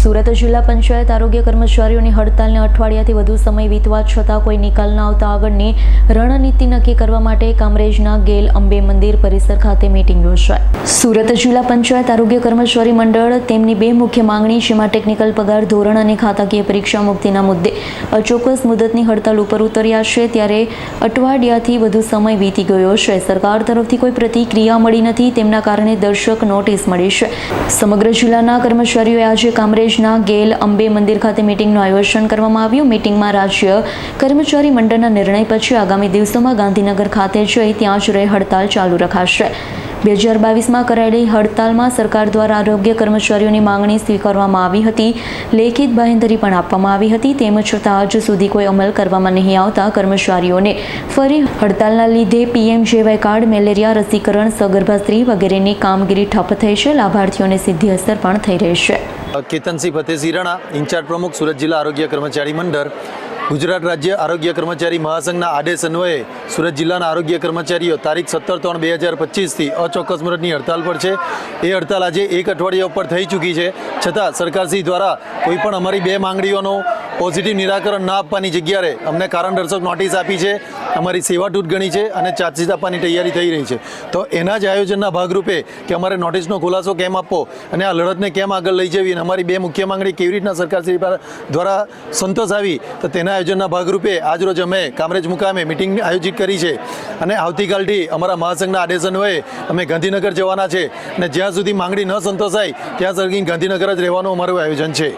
સુરત જિલ્લા પંચાયત આરોગ્ય કર્મચારીઓની હડતાલને અઠવાડિયાથી વધુ સમય વીતવા છતાં કોઈ નિકાલ ન આવતા આગળની રણનીતિ નક્કી કરવા માટે કામરેજના ગેલ અંબે મંદિર પરિસર ખાતે મીટિંગ યોજાઈ. સુરત જિલ્લા પંચાયત આરોગ્ય કર્મચારી મંડળ તેમની બે મુખ્ય માંગણી, જેમાં ટેકનિકલ પગાર, ધોરણ અને ખાતાકીય પરીક્ષા મુક્તિના મુદ્દે અચોક્કસ મુદતની હડતાલ ઉપર ઉતર્યા છે, ત્યારે અઠવાડિયાથી વધુ સમય વીતી ગયો છે. સરકાર તરફથી કોઈ પ્રતિક્રિયા મળી નથી, તેમના કારણે દર્શક નોટિસ મળી છે. સમગ્ર જિલ્લાના કર્મચારીઓએ આજે કામરેજના ગેલ અંબે મંદિર ખાતે મિટિંગનું આયોજન કરવામાં આવ્યું. મીટિંગમાં રાજ્ય કર્મચારી મંડળના નિર્ણય પછી આગામી દિવસોમાં ગાંધીનગર ખાતે જઈ ત્યાં જ રહે હડતાલ ચાલુ રખાશે. બે હજાર બાવીસમાં કરાયેલી હડતાલમાં સરકાર દ્વારા આરોગ્ય કર્મચારીઓની માંગણી સ્વીકારવામાં આવી હતી. લેખિત બાહેંધરી પણ આપવામાં આવી હતી. તેમ છતાં આજ સુધી કોઈ અમલ કરવામાં નહીં આવતા કર્મચારીઓને ફરી હડતાલના લીધે પીએમજેવાય કાર્ડ, મેલેરિયા, રસીકરણ, સગર્ભા સ્ત્રી વગેરેની કામગીરી ઠપ થઈ છે. લાભાર્થીઓને સીધી અસર પણ થઈ રહી છે. કેતનસિંહ ફતેસિંહ રાણા ઇન્ચાર્જ પ્રમુખ, સુરત જિલ્લા આરોગ્ય કર્મચારી મંડળ, ગુજરાત રાજ્ય આરોગ્ય કર્મચારી મહાસંઘના આદેશ અન્વયે સુરત જિલ્લાના આરોગ્ય કર્મચારીઓ તારીખ સત્તર ત્રણ બે હજાર પચીસથી અચોક્કસ મુદતની હડતાલ પર છે. એ હડતાલ આજે એક અઠવાડિયા ઉપર થઈ ચૂકી છે. છતાં સરકારશ્રી દ્વારા કોઈપણ અમારી બે માંગણીઓનું પોઝિટિવ નિરાકરણ ના આપવાની જગ્યાએ અમને કારણ દર્શક નોટિસ આપી છે, અમારી સેવા તૂટ ગણી છે અને ચાર્જશીટ આપવાની તૈયારી થઈ રહી છે. તો એના જ આયોજનના ભાગરૂપે કે અમારે નોટિસનો ખુલાસો કેમ આપવો અને આ લડતને કેમ આગળ લઈ જવી અને અમારી બે મુખ્ય માંગણી કેવી રીતના સરકારશ્રી દ્વારા સંતોષ આવી, તો તેના આયોજનના ભાગરૂપે આજરોજ અમે કામરેજ મુકામે મિટિંગ આયોજિત કરી છે અને આવતીકાલથી અમારા મહાસંઘના આદેશ અમે ગાંધીનગર જવાના છે અને જ્યાં સુધી માંગણી ન સંતોષાય, ત્યાં સુધી ગાંધીનગર જ રહેવાનું અમારું આયોજન છે.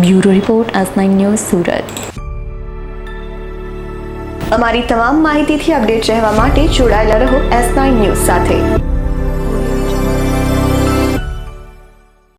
બ્યુરો રિપોર્ટ આસ નાઇન ન્યૂઝ સુરત. અમારી તમામ માહિતીથી અપડેટ રહેવા માટે જોડાયેલા રહો એસ નાઇન ન્યૂઝ સાથે.